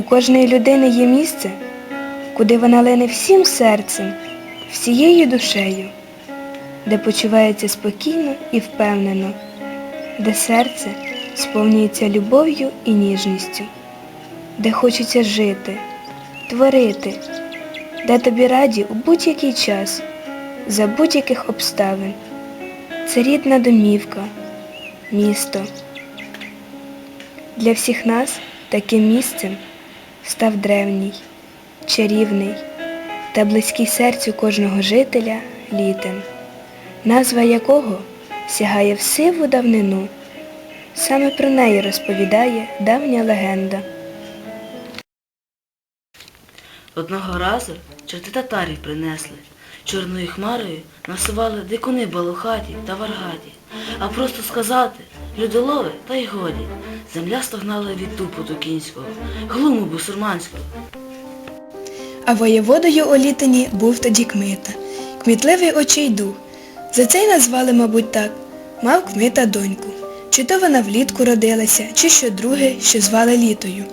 У кожної людини є місце, куди вона лине всім серцем, всією душею, де почувається спокійно і впевнено, де серце сповнюється любов'ю і ніжністю, де хочеться жити, творити, де тобі раді у будь-який час, за будь-яких обставин. Це рідна домівка, місто. Для всіх нас таким місцем став древній, чарівний та близький серцю кожного жителя літен, назва якого сягає в сиву давнину. Саме про неї розповідає давня легенда. Одного разу чорти татарів принесли. Чорною хмарою насували дикуни балухаті та варгаті. А просто сказати людолови та й годі. Земля стогнала від тупоту кінського, глуму бусурманського. А воєводою у літині був тоді Кмита, кмітливий очейдух. За це й назвали, мабуть, так. Мав Кмита доньку. Чи то вона влітку родилася, чи що друге, що звали літою.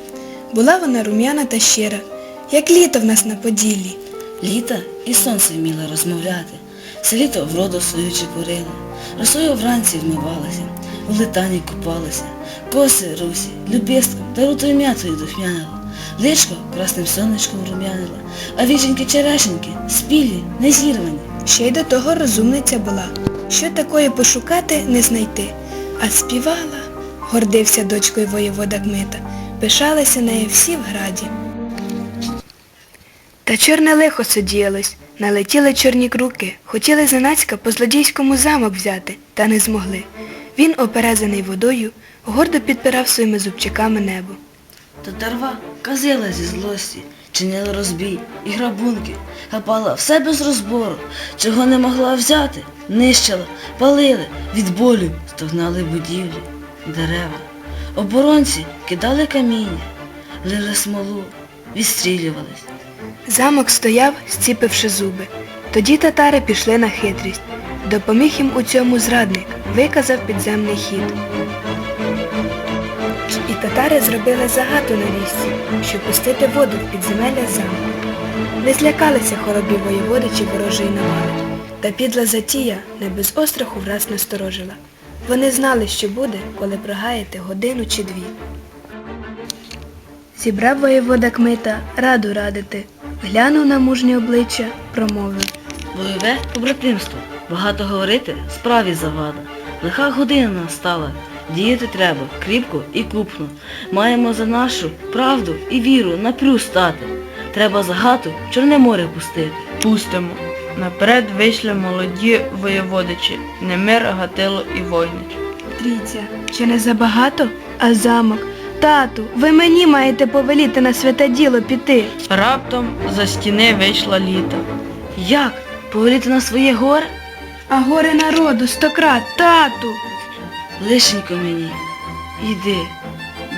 Була вона рум'яна та щира, як літо в нас на Поділлі. Літа і сонце вміла розмовляти. Все літо вроду свою чепурила. Росою вранці вмивалася, в литані купалася. Коси русі, любістком та рутою м'ятою духмянила. Личко красним сонечком рум'янила, а віченьки черешеньки спілі, не зірвані. Ще й до того розумниця була, що такої пошукати не знайти. А співала, гордився дочкою воєвода Кмита, пишалися нею всі в граді. Та чорне лихо судіялось, налетіли чорні круки, хотіли зненацька по злодійському замок взяти, та не змогли. Він, оперезаний водою, гордо підпирав своїми зубчиками небо. Татарва казила зі злості, чинила розбій і грабунки, хапала все без розбору, чого не могла взяти, нищила, палили, від болю стогнали будівлі, дерева. Оборонці кидали каміння, лили смолу, відстрілювались. Замок стояв, зціпивши зуби. Тоді татари пішли на хитрість. Допоміг їм у цьому зрадник, виказав підземний хід. І татари зробили загату на річці, щоб пустити воду в підземелля замку. Не злякалися хоробі воєводи чи ворожої навали, та підла затія не без остраху враз насторожила. Вони знали, що буде, коли прогаєте годину чи дві. Зібрав воєвода Кмита раду радити, глянув на мужнє обличчя, промовив. Бойове побратимство. Багато говорити справі завада. Лиха година настала. Діяти треба кріпко і купно. Маємо за нашу правду і віру напрю стати. Треба загату в Чорне море пустити. Пустимо. Наперед вийшли молоді воєводичі, Немир, Гатило і Войнич. Трійця, чи не забагато? А замок? Тату, ви мені маєте повеліти на святе діло піти. Раптом за стіни вийшла літа. Як? Повеліти на своє горе? А горе народу стократ, тату. Лишенько мені. Йди,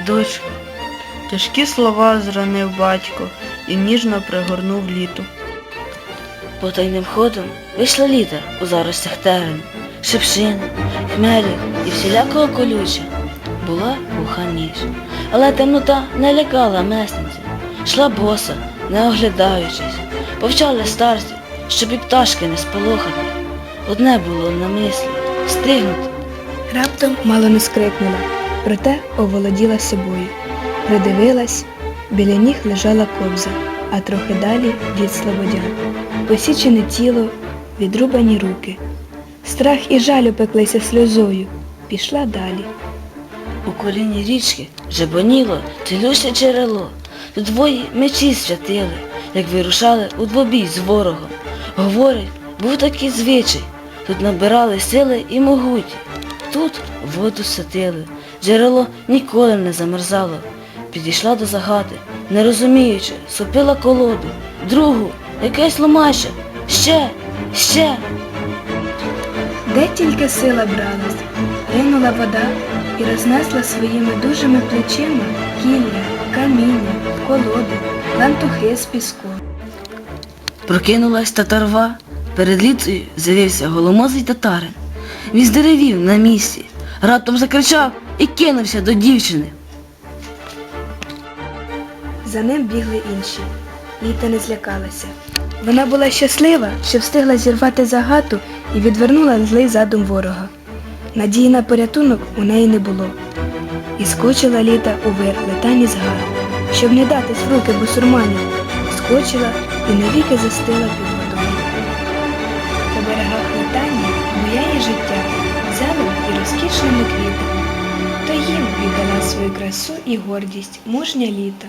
дочко. Тяжкі слова зранив батько і ніжно пригорнув літу. Потайним ходом вийшла літа у заростях терен, шипшин, хмелі і всілякого колюча. Була глуха ніч, але темнота не лякала месниці. Шла боса, не оглядаючись, повчали старці, щоб і пташки не сполохати. Одне було на мислі стигнути. Раптом мало не скрикнула, проте оволоділа собою. Придивилась, біля ніг лежала кобза, а трохи далі дід Слободян. Посічене тіло, відрубані руки. Страх і жаль опеклися сльозою. Пішла далі. У коліні річки жебоніло цілюще джерело. Двоє мечі святили, як вирушали у двобій з ворогом. Говорять, був такий звичай. Тут набирали сили і могуті. Тут воду сатили. Джерело ніколи не замерзало. Підійшла до загати, не розуміючи, сопила колоду. Другу, якесь ломаще. Ще, ще. Де тільки сила бралась, ринула вода і рознесла своїми дужими плечима кілля, каміння, колоди, лантухи з піску. Прокинулась татарва. Перед ліцею з'явився голомозий татарин. Він здеревів на місці, раптом закричав і кинувся до дівчини. За ним бігли інші. Літа не злякалася. Вона була щаслива, що встигла зірвати загату і відвернула злий задум ворога. Надії на порятунок у неї не було. І скочила літа у вир летані згар, щоб не датись в руки бусурманів, скочила і навіки застила під водою. По берегах летані буяє життя, зелень і розкішними квітами. То їм віддала свою красу і гордість мужня літа.